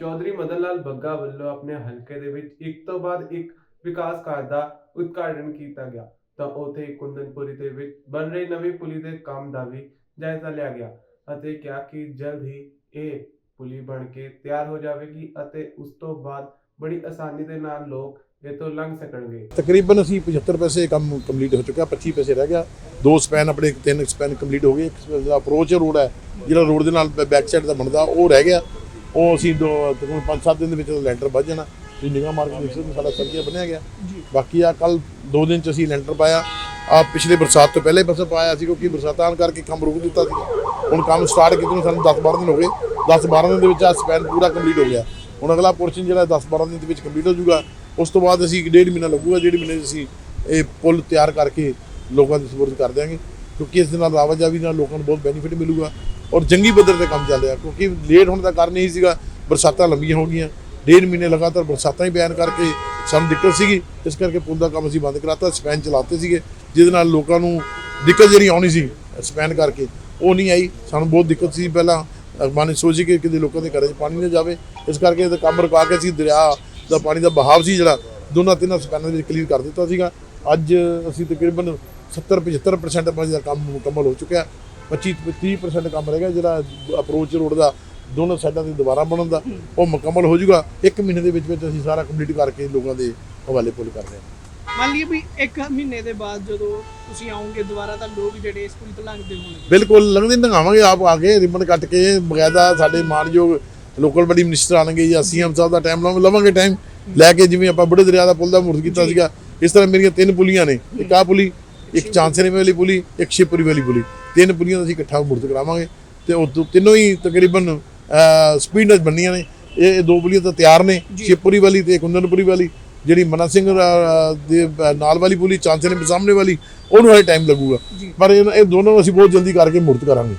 ਚੌਧਰੀ ਮਦਨ ਲਾਲ ਬੱਗਾ ਵੱਲੋਂ ਆਪਣੇ ਹਲਕੇ ਦੇ ਵਿੱਚ ਇੱਕ ਤੋਂ ਬਾਅਦ ਇੱਕ ਵਿਕਾਸ ਕਾਰਜ ਦਾ ਉਦਘਾਟਨ ਕੀਤਾ ਗਿਆ। ਤਾਂ ਉੱਥੇ ਕੁੰਦਨਪੁਰੀ ਦੇ ਵਿੱਚ ਬਣ ਰਹੀ ਨਵੀਂ ਪੁਲੀ ਦੇ ਕੰਮ ਦਾ ਵੀ ਜਾਇਜ਼ਾ ਲਿਆ ਗਿਆ ਅਤੇ ਕਿਹਾ ਕਿ ਜਲਦ ਹੀ ਇਹ ਪੁਲੀ ਬਣ ਕੇ ਤਿਆਰ ਹੋ ਜਾਵੇਗੀ ਅਤੇ ਉਸ ਤੋਂ ਬਾਅਦ ਬੜੀ ਆਸਾਨੀ ਦੇ ਨਾਲ ਲੋਕ ਇਹ ਤੋਂ ਲੰਘ ਸਕਣਗੇ। ਤਕਰੀਬਨ ਅਸੀਂ 75 ਪੈਸੇ ਕੰਮ ਕੰਪਲੀਟ ਹੋ ਚੁੱਕਿਆ 25 ਪੈਸੇ ਰਹਿ ਗਿਆ। ਦੋ ਸਪੈਨ ਆਪਣੇ ਤਿੰਨ ਸਪੈਨ ਕੰਪਲੀਟ ਹੋ ਗਏ। ਇੱਕ ਜਿਹੜਾ ਅਪਰੋਚ ਰੋਡ ਹੈ, ਜਿਹੜਾ ਰੋਡ ਦੇ ਨਾਲ ਬੈਕ ਸਾਈਡ ਦਾ ਬਣਦਾ, ਉਹ ਰਹਿ ਗਿਆ। ਉਹ ਅਸੀਂ ਦੋ ਤਕਰੀਬਨ 5-7 ਦਿਨ ਦੇ ਵਿੱਚ ਲੈਂਟਰ ਵੱਜ ਜਾਣਾ। ਤੁਸੀਂ ਨਿਗਾਹ ਮਾਰ ਕੇ ਦੇਖ ਸਕਦੇ ਹੋ ਸਾਡਾ ਸਰਕੀਆ ਬਣਿਆ ਗਿਆ। ਬਾਕੀ ਆ ਕੱਲ ਦੋ ਦਿਨ ਚ ਅਸੀਂ ਲੈਂਟਰ ਪਾਇਆ। ਆ ਪਿਛਲੇ ਬਰਸਾਤ ਤੋਂ ਪਹਿਲੇ ਬਸ ਪਾਇਆ ਸੀ ਕਿਉਂਕਿ ਬਰਸਾਤਾਂ ਆਉਣ ਕਰਕੇ ਕੰਮ ਰੁਕ ਦਿੱਤਾ ਸੀ। ਹੁਣ ਕੰਮ ਸਟਾਰਟ ਕੀਤੇ ਨੂੰ ਸਾਨੂੰ 10-12 ਦਿਨ ਹੋ ਗਏ। 10-12 ਦਿਨ ਦੇ ਵਿੱਚ ਆ ਸਪੈਨ ਪੂਰਾ ਕੰਪਲੀਟ ਹੋ ਗਿਆ। ਹੁਣ ਅਗਲਾ ਪੋਰਸ਼ਨ ਜਿਹੜਾ 10-12 ਦਿਨ ਦੇ ਵਿੱਚ ਕੰਪਲੀਟ ਹੋ ਜਾਊਗਾ ਉਸ ਤੋਂ ਬਾਅਦ ਅਸੀਂ ਡੇਢ ਮਹੀਨਾ ਲੱਗੂਗਾ ਡੇਢ ਮਹੀਨੇ ਅਸੀਂ ਇਹ ਪੁਲ ਤਿਆਰ ਕਰਕੇ ਲੋਕਾਂ ਦੀ ਸਪੋਰਟ ਕਰ ਦਿਆਂਗੇ। ਕਿਉਂਕਿ ਇਸ ਦੇ ਨਾਲ ਆਵਾਜਾਈ ਨਾਲ ਲੋਕਾਂ ਨੂੰ ਬਹੁਤ ਬੈਨੀਫਿਟ ਮਿਲੂਗਾ। ਔਰ ਜੰਗੀ ਪੱਧਰ ਤੇ ਕੰਮ ਚੱਲ ਰਿਹਾ, ਕਿਉਂਕਿ ਲੇਟ ਹੋਣ ਦਾ ਕਾਰਨ ਇਹ ਸੀਗਾ, ਬਰਸਾਤਾਂ ਲੰਬੀਆਂ ਹੋ ਗਈਆਂ। ਡੇਢ ਮਹੀਨੇ ਲਗਾਤਾਰ ਬਰਸਾਤਾਂ ਹੀ ਬਿਆਨ ਕਰਕੇ ਸਾਨੂੰ ਦਿੱਕਤ ਸੀਗੀ। ਇਸ ਕਰਕੇ ਪੁਲ ਦਾ ਕੰਮ ਅਸੀਂ ਬੰਦ ਕਰਾਤਾ, ਸਪੈਨ ਚਲਾਤੇ ਸੀਗੇ, ਜਿਹਦੇ ਨਾਲ ਲੋਕਾਂ ਨੂੰ ਦਿੱਕਤ ਜਿਹੜੀ ਆਉਣੀ ਸੀ, ਸਪੈਨ ਕਰਕੇ, ਉਹ ਨਹੀਂ ਆਈ। ਸਾਨੂੰ ਬਹੁਤ ਦਿੱਕਤ ਸੀ ਪਹਿਲਾਂ। ਮਾਨੇ ਸੋਚੀ ਕਿ ਕਿਤੇ ਲੋਕਾਂ ਦੇ ਘਰਾਂ 'ਚ ਪਾਣੀ ਨਾ ਜਾਵੇ। ਇਸ ਕਰਕੇ ਇਹ ਕੰਮ ਰੁਕਾ ਕੇ ਅਸੀਂ ਦਰਿਆ ਦਾ ਪਾਣੀ ਦਾ ਬਹਾਵ ਸੀ ਜਿਹੜਾ, ਦੋਨਾਂ ਤਿੰਨਾਂ ਸਪੈਨਾਂ ਦੇ ਵਿੱਚ ਕਲੀਅਰ ਕਰ ਦਿੱਤਾ ਸੀਗਾ। ਅੱਜ ਅਸੀਂ ਤਕਰੀਬਨ 70 75% ਪਾਣੀ ਦਾ ਕੰਮ ਮੁਕੰਮਲ ਹੋ ਚੁੱਕਿਆ। 25 30% ਕੰਮ ਰਹਿ ਗਿਆ ਜਿਹੜਾ ਅਪਰੋਚ ਰੋਡ ਦਾ ਦੋਨੋਂ ਸਾਈਡਾਂ ਤੇ ਦੁਬਾਰਾ ਬਣਨ ਦਾ ਉਹ ਮੁਕੰਮਲ ਹੋ ਜਾਊਗਾ। ਇੱਕ ਮਹੀਨੇ ਦੇ ਵਿੱਚ ਵਿੱਚ ਅਸੀਂ ਸਾਰਾ ਕੰਪਲੀਟ ਕਰਕੇ ਲੋਕਾਂ ਦੇ ਹਵਾਲੇ ਪੁੱਲ ਕਰ ਰਹੇ ਹਾਂ। ਮੰਨ ਲਈਏ ਵੀ ਇੱਕ ਮਹੀਨੇ ਦੇ ਬਾਅਦ ਜਦੋਂ ਤੁਸੀਂ ਆਓਗੇ ਦੁਬਾਰਾ ਤਾਂ ਲੋਕ ਜਿਹੜੇ ਇਸ ਪੁਲ ਤੋਂ ਲੰਘਦੇ ਹੋਣਗੇ। ਬਿਲਕੁਲ ਲੰਘਦੇ ਲੰਘਾਵਾਂਗੇ ਆਪ ਆ ਕੇ ਰਿਬਨ ਕੱਟ ਕੇ ਬਕਾਇਦਾ ਸਾਡੇ ਮਾਨਯੋਗ ਲੋਕਲ ਬੜੀ ਮਿਨਿਸਟਰ ਆਣਗੇ ਜਾਂ ਸੀਐਮ ਸਾਹਿਬ ਦਾ ਟਾਈਮ ਲਾਵਾਂ ਲਵਾਂਗੇ ਟਾਈਮ ਲੈ ਕੇ ਜਿਵੇਂ ਆਪਾਂ ਬੁੱਢੇ ਦਰਿਆ ਦਾ ਪੁਲ ਦਾ ਮੁਹੂਰਤ ਕੀਤਾ ਸੀਗਾ ਇਸ ਤਰ੍ਹਾਂ ਮੇਰੀਆਂ ਤਿੰਨ ਪੁਲੀਆਂ ਨੇ। ਇੱਕ ਆ ਪੁਲੀ ਇੱਕ ਚਾਂਸਨੇ ਵਾਲੀ ਪੁਲੀ ਇੱਕ ਸ਼ਿਵਪੁਰੀ ਵਾਲੀ ਪੁਲੀ। ਤਿੰਨ ਪੁਲੀਆਂ ਦਾ ਅਸੀਂ ਇਕੱਠਾ ਮੁਹੂਰਤ ਕਰਾਵਾਂਗੇ ਤੇ ਉਹ ਤਿੰਨੋਂ ਹੀ ਤਕਰੀਬਨ ਸਪੀਡ ਨਾਲ ਬਣਨੀਆਂ ਨੇ। ਇਹ ਦੋ ਪੁਲੀਆਂ ਤਾਂ ਤਿਆਰ ਨੇ ਸ਼ਿਵਪੁਰੀ ਵਾਲੀ ਤੇ ਕੁੰਦਨਪੁਰੀ ਵਾਲੀ ਜਿਹੜੀ ਮਨਾ ਸਿੰਘ ਦੇ ਨਾਲ ਵਾਲੀ ਪੁਲੀ ਚਾਂਸਨੇ ਦੇ ਸਾਹਮਣੇ ਵਾਲੀ ਉਹਨੂੰ ਹਜੇ ਟਾਈਮ ਲੱਗੂਗਾ। ਪਰ ਇਹ ਇਹ ਦੋਨੋਂ ਅਸੀਂ ਬਹੁਤ ਜਲਦੀ ਕਰਕੇ ਮੁਹੂਰਤ ਕਰਾਂਗੇ।